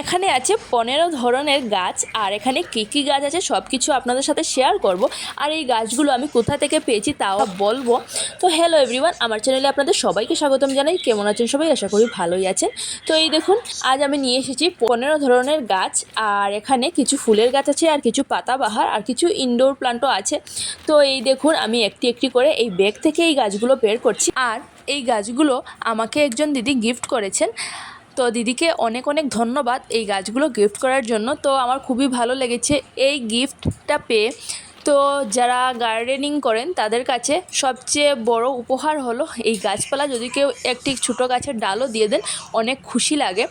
এখানে আছে পনেরো ধরনের গাছ, আর এখানে কী কী গাছ আছে সব কিছু আপনাদের সাথে শেয়ার করব। আর এই গাছগুলো আমি কোথা থেকে পেয়েছি তাও বলব। তো হ্যালো এভরিওয়ান আমার চ্যানেলে আপনাদের সবাইকে স্বাগতম জানাই। কেমন আছেন সবাই? আশা করি ভালোই আছেন। তো এই দেখুন, আজ আমি নিয়ে এসেছি পনেরো ধরনের গাছ, আর এখানে কিছু ফুলের গাছ আছে, আর কিছু পাতাবাহার, আর কিছু ইনডোর প্লান্টও আছে। তো এই দেখুন, আমি একটি একটি করে এই ব্যাগ থেকে এই গাছগুলো বের করছি। আর এই গাছগুলো আমাকে একজন দিদি গিফট করেছেন। তো দিদিকে অনেক অনেক ধন্যবাদ এই গাছগুলো গিফট করার জন্য। তো আমার খুবই ভালো লেগেছে এই গিফটটা পেয়ে। তো যারা গার্ডেনিং করেন, তাদের কাছে সবচেয়ে বড় উপহার হলো এই গাছপালা। যদি কেউ একটি ছোটো গাছের ডালও দিয়ে দেন, অনেক খুশি লাগে।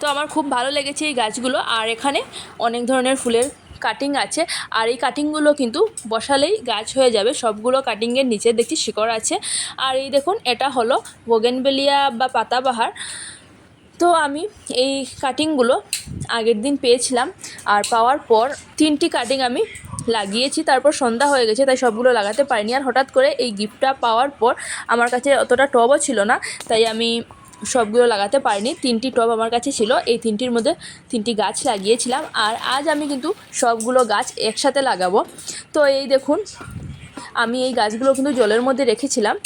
তো আমার খুব ভালো লেগেছে এই গাছগুলো। আর এখানে অনেক ধরনের ফুলের কাটিং আছে। আর এই কাটিংগুলো কিন্তু বসালেই গাছ হয়ে যাবে। সবগুলো কাটিংয়ের নিচে দেখছি শিকড় আছে। আর এই দেখুন, এটা হলো বোগেনবেলিয়া বা পাতাবাহার। তো আমি এই কাটিংগুলো আগের দিন পেয়েছিলাম, আর পাওয়ার পর তিনটি কাটিং আমি লাগিয়েছি, তারপর সন্ধ্যা হয়ে গেছে, তাই সবগুলো লাগাতে পারিনি। আর হঠাৎ করে এই গিফটটা পাওয়ার পর আমার কাছে অতটা টবও ছিল না, তাই আমি সবগুলো লাগাতে পারিনি। তিনটি টব আমার কাছে ছিল, এই তিনটির মধ্যে তিনটি গাছ লাগিয়েছিলাম, আর আজ আমি কিন্তু সবগুলো গাছ একসাথে লাগাবো। তো এই দেখুন, আমি এই গাছগুলো কিন্তু জলের মধ্যে রেখেছিলাম।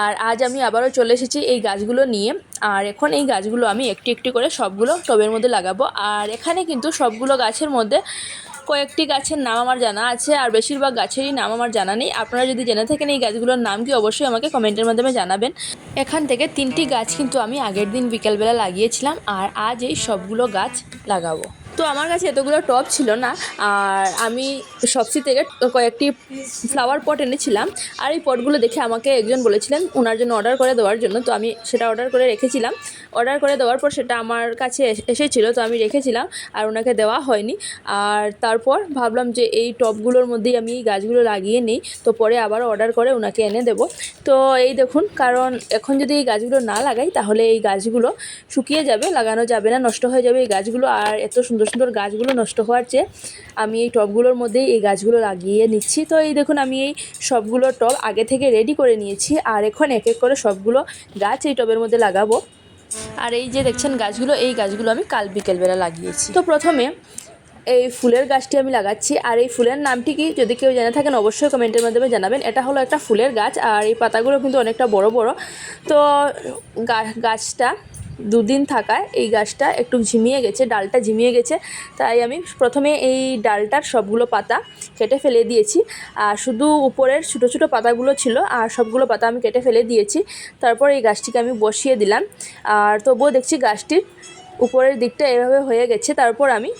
আর আজ আমি আবারও চলে এসেছি এই গাছগুলো নিয়ে। আর এখন এই গাছগুলো আমি একটি একটি করে সবগুলো টবের মধ্যে লাগাবো। আর এখানে কিন্তু সবগুলো গাছের মধ্যে কয়েকটি গাছের নাম আমার জানা আছে আর বেশিরভাগ গাছেরই নাম আমার জানা নেই। আপনারা যদি জেনে থাকেন এই গাছগুলোর নাম কি, অবশ্যই আমাকে কমেন্টের মাধ্যমে জানাবেন। এখান থেকে তিনটি গাছ কিন্তু আমি আগের দিন বিকেলবেলা লাগিয়েছিলাম। আর আজ এই সবগুলো গাছ লাগাবো। তো আমার কাছে এতগুলো টব ছিল না, আর আমি সবসি থেকে কয়েকটি ফ্লাওয়ার পট এনেছিলাম, আর এই পটগুলো দেখে আমাকে একজন বলেছিলেন ওনার জন্য অর্ডার করে দেওয়ার জন্য, তো আমি সেটা অর্ডার করে রেখেছিলাম। অর্ডার করে দেওয়ার পর সেটা আমার কাছে এস- এসেছিল, তো আমি রেখেছিলাম, আর ওনাকে দেওয়া হয়নি। আর তারপর ভাবলাম যে এই টবগুলোর মধ্যেই আমি গাছগুলো লাগিয়ে নিই, তো পরে আবার অর্ডার করে ওনাকে এনে দেব। তো এই দেখুন, কারণ এখন যদি এই গাছগুলো না লাগাই, তাহলে এই গাছগুলো শুকিয়ে যাবে, লাগানো যাবে না, নষ্ট হয়ে যাবে এই গাছগুলো, আর এত সুন্দর সুন্দর সুন্দর গাছগুলো নষ্ট হওয়ার চেয়ে আমি এই টবগুলোর মধ্যেই এই গাছগুলো লাগিয়ে নিচ্ছি। তো এই দেখুন, আমি এই সবগুলো টব আগে থেকে রেডি করে নিয়েছি আর এখন এক এক করে সবগুলো গাছ এই টবের মধ্যে লাগাবো। আর এই যে দেখছেন গাছগুলো, এই গাছগুলো আমি কাল বিকেলবেলা লাগিয়েছি। তো প্রথমে এই ফুলের গাছটি আমি লাগাচ্ছি। আর এই ফুলের নামটি কি যদি কেউ জেনে থাকেন, অবশ্যই কমেন্টের মাধ্যমে জানাবেন। এটা হলো একটা ফুলের গাছ আর এই পাতাগুলো কিন্তু অনেকটা বড় বড়। তো গাছটা দুদিন থাকায় এই গাছটা একটু ঝিমিয়ে গেছে, ডালটা ঝিমিয়ে গেছে। তাই আমি প্রথমে এই ডালটার সবগুলো পাতা কেটে ফেলে দিয়েছি। আর শুধু উপরের ছোটো ছোটো পাতাগুলো ছিল, আর সবগুলো পাতা আমি কেটে ফেলে দিয়েছি। তারপর এই গাছটিকে আমি বসিয়ে দিলাম। আর তবুও দেখছি গাছটির উপরের দিকটা এভাবে হয়ে গেছে। তারপর আমি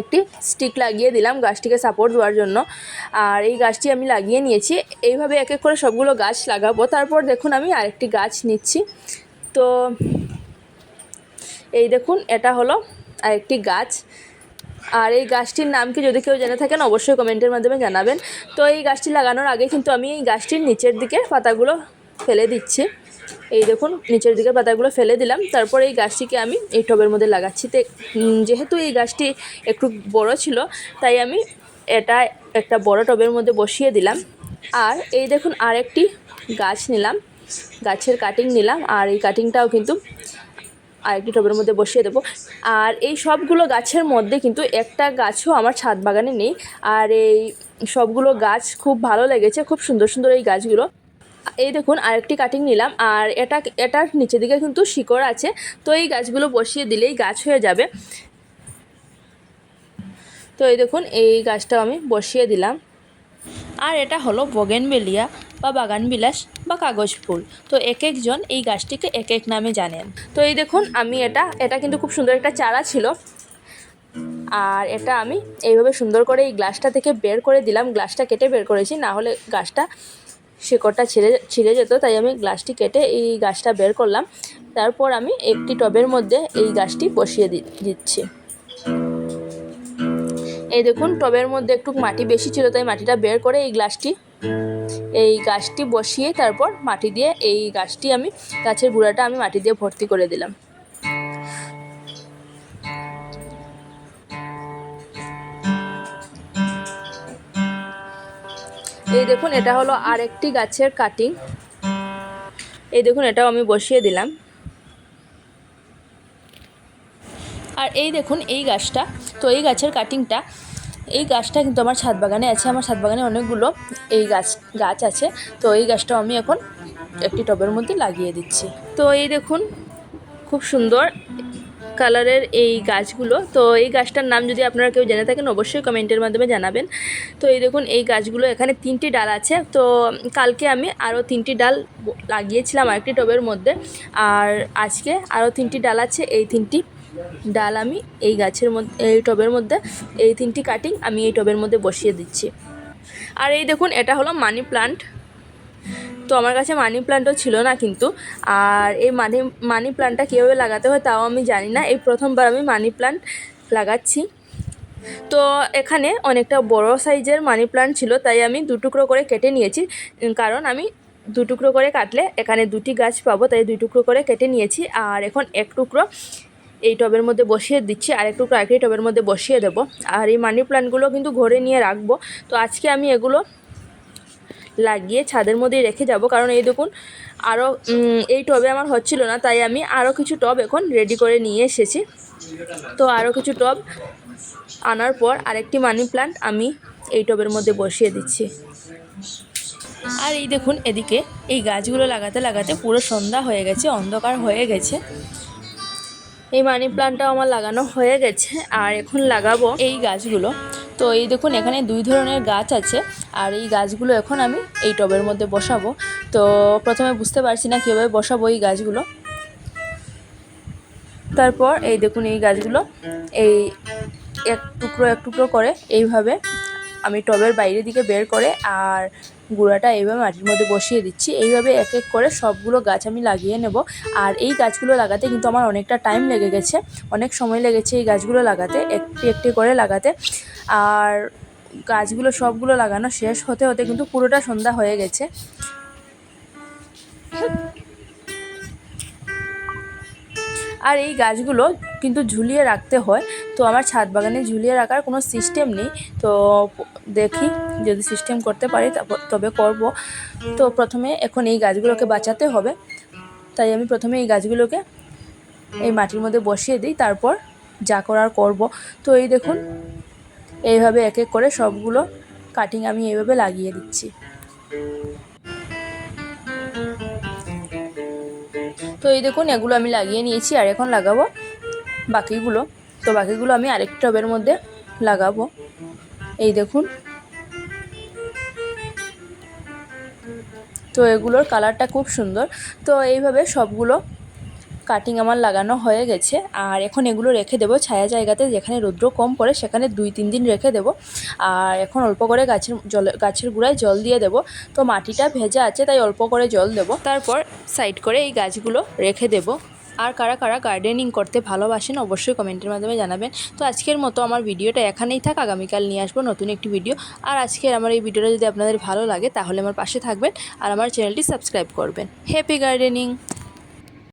একটি স্টিক লাগিয়ে দিলাম গাছটিকে সাপোর্ট দেওয়ার জন্য। আর এই গাছটি আমি লাগিয়ে নিয়েছি। এইভাবে এক এক করে সবগুলো গাছ লাগাবো। তারপর দেখুন আমি আরেকটি গাছ নিচ্ছি। তো এই দেখুন, এটা হলো আরেকটি গাছ। আর এই গাছটির নাম কি যদি কেউ জেনে থাকেন, অবশ্যই কমেন্টের মাধ্যমে জানাবেন। তো এই গাছটি লাগানোর আগে কিন্তু আমি এই গাছটির নিচের দিকে পাতাগুলো ফেলে দিচ্ছি। এই দেখুন, নিচের দিকে পাতাগুলো ফেলে দিলাম। তারপর এই গাছটিকে আমি এই টবের মধ্যে লাগাচ্ছি। তো যেহেতু এই গাছটি একটু বড় ছিল, তাই আমি এটা একটা বড় টবের মধ্যে বসিয়ে দিলাম। আর এই দেখুন, আরেকটি গাছ নিলাম। গাছের কাটিং নিলাম, আর এই কাটিংটাও কিন্তু আরেকটি টবের মধ্যে বসিয়ে দেবো। আর এই সবগুলো গাছের মধ্যে কিন্তু একটা গাছও আমার ছাদ বাগানে নেই, আর এই সবগুলো গাছ খুব ভালো লেগেছে, খুব সুন্দর সুন্দর এই গাছগুলো। এই দেখুন, আরেকটি কাটিং নিলাম, আর এটা, এটার নিচের দিকে কিন্তু শিকড় আছে, তো এই গাছগুলো বসিয়ে দিলেই গাছ হয়ে যাবে। তো এই দেখুন, এই গাছটাও আমি বসিয়ে দিলাম। আর এটা হলো বগেনবেলিয়া বা বাগানবিলাস বা কাগজ ফুল। তো এক একজন এই গাছটিকে এক এক নামে জানেন। তো এই দেখুন, আমি এটা এটা কিন্তু খুব সুন্দর একটা চারা ছিল। আর এটা আমি এইভাবে সুন্দর করে এই গ্লাসটা থেকে বের করে দিলাম। গ্লাসটা কেটে বের করেছি, না হলে গাছটা শিকড়টা ছিঁড়ে ছিঁড়ে যেত, তাই আমি গ্লাসটি কেটে এই গাছটা বের করলাম। তারপর আমি একটি টবের মধ্যে এই গাছটি বসিয়ে দিচ্ছি। এই দেখুন, টবের মধ্যে একটু মাটি বেশি ছিল, তাই মাটিটা বের করে এই গ্লাসটি এই গাছটি বসিয়ে তারপর মাটি দিয়ে, এই গাছটি আমি, গাছের গুঁড়াটা আমি মাটি দিয়ে ভর্তি করে দিলাম। এই দেখুন, এটা হলো আরেকটি গাছের কাটিং এই দেখুন, এটাও আমি বসিয়ে দিলাম। আর এই দেখুন, এই গাছটা, তো এই গাছের কাটিংটা এই গাছটা কিন্তু আমার ছাদ বাগানে আছে, আমার ছাদ বাগানে অনেকগুলো এই গাছ গাছ আছে। তো এই গাছটাও আমি এখন একটি টবের মধ্যে লাগিয়ে দিচ্ছি। তো এই দেখুন, খুব সুন্দর কালারের এই গাছগুলো। তো এই গাছটার নাম যদি আপনারা কেউ জেনে থাকেন, অবশ্যই কমেন্টের মাধ্যমে জানাবেন। তো এই দেখুন, এই গাছগুলো এখানে তিনটি ডাল আছে। তো কালকে আমি আরও তিনটি ডাল লাগিয়েছিলাম আরেকটি টবের মধ্যে। আর আজকে আরও তিনটি ডাল আছে, এই তিনটি ডাল আমি এই গাছের মধ্যে, এই টবের মধ্যে, এই তিনটি কাটিং আমি এই টবের মধ্যে বসিয়ে দিচ্ছি। আর এই দেখুন, এটা হলো মানি প্লান্ট তো আমার কাছে মানি প্লান্টও ছিল না কিন্তু, আর এই মানি মানি প্লান্টটা কীভাবে লাগাতে হয় তাও আমি জানি না। এই প্রথমবার আমি মানি প্লান্ট লাগাচ্ছি। তো এখানে অনেকটা বড় সাইজের মানি প্লান্ট ছিল, তাই আমি দু টুকরো করে কেটে নিয়েছি। কারণ আমি দু টুকরো করে কাটলে এখানে দুটি গাছ পাবো, তাই দুই টুকরো করে কেটে নিয়েছি। আর এখন এক টুকরো এই টবের মধ্যে বসিয়ে দিচ্ছি আর একটি টবের মধ্যে বসিয়ে দেবো। আর এই মানি প্লান্টগুলো কিন্তু ঘরে নিয়ে রাখব। তো আজকে আমি এগুলো লাগিয়ে ছাদের মধ্যেই রেখে যাব। কারণ এই দেখুন আরও এই টবে আমার হচ্ছিল না, তাই আমি আরও কিছু টব এখন রেডি করে নিয়ে এসেছি। তো আরও কিছু টব আনার পর আরেকটি মানি প্লান্ট আমি এই টবের মধ্যে বসিয়ে দিচ্ছি। আর এই দেখুন, এদিকে এই গাছগুলো লাগাতে লাগাতে পুরো সন্ধ্যা হয়ে গেছে, অন্ধকার হয়ে গেছে। এই মানি প্লান্টটাও আমার লাগানো হয়ে গেছে, আর এখন লাগাবো এই গাছগুলো। তো এই দেখুন, এখানে দুই ধরনের গাছ আছে, আর এই গাছগুলো এখন আমি এই টবের মধ্যে বসাবো। তো প্রথমে বুঝতে পারছি না কীভাবে বসাবো এই গাছগুলো। তারপর এই দেখুন, এই গাছগুলো এই এক টুকরো এক টুকরো করে এইভাবে আমি টবের বাইরের দিকে বের করে, আর গুঁড়াটা এইভাবে মাটির মধ্যে বসিয়ে দিচ্ছি। এইভাবে এক এক করে সবগুলো গাছ আমি লাগিয়ে নেব। আর এই গাছগুলো লাগাতে কিন্তু আমার অনেকটা টাইম লেগে গেছে। অনেক সময় লেগেছে এই গাছগুলো লাগাতে, একটি একটি করে লাগাতে। আর গাছগুলো সবগুলো লাগানো শেষ হতে হতে কিন্তু পুরোটা সন্ধ্যা হয়ে গেছে। আর এই গাছগুলো কিন্তু ঝুলিয়ে রাখতে হয়। তো আমার ছাদ বাগানে ঝুলিয়ে রাখার কোনো সিস্টেম নেই। তো দেখি যদি সিস্টেম করতে পারি তবে করব। তো প্রথমে এখন এই গাছগুলোকে বাঁচাতে হবে। তাই আমি প্রথমে এই গাছগুলোকে এই মাটির মধ্যে বসিয়ে দিই, তারপর যা করার করব। তো এই দেখুন, এইভাবে এক এক করে সবগুলো কাটিং আমি এইভাবে লাগিয়ে দিচ্ছি। তো এই দেখুন, এগুলো আমি লাগিয়ে নিয়েছি আর এখন লাগাবো বাকিগুলো। তো বাকিগুলো আমি আরেকটি টবের মধ্যে লাগাবো। এই দেখুন। তো এগুলোর কালারটা খুব সুন্দর। তো এইভাবে সবগুলো কাটিং আমার লাগানো হয়ে গেছে। আর এখন এগুলো রেখে দেবো ছায়া জায়গাতে, যেখানে রৌদ্র কম পড়ে সেখানে দুই তিন দিন রেখে দেবো। আর এখন অল্প করে গাছের জল, গাছের গোড়ায় জল দিয়ে দেবো। তো মাটিটা ভেজা আছে, তাই অল্প করে জল দেবো। তারপর সাইড করে এই গাছগুলো রেখে দেবো। আর কারা কারা গার্ডেনিং করতে ভালোবাসেন অবশ্যই কমেন্টের মাধ্যমে জানাবেন। তো আজকের মতো আমার ভিডিওটা এখানেই থাক, আগামীকাল নিয়ে আসব নতুন একটি ভিডিও আর আজকের আমার এই ভিডিওটা যদি আপনাদের ভালো লাগে তাহলে আমার পাশে থাকবেন আর আমার চ্যানেলটি সাবস্ক্রাইব করবেন। Happy gardening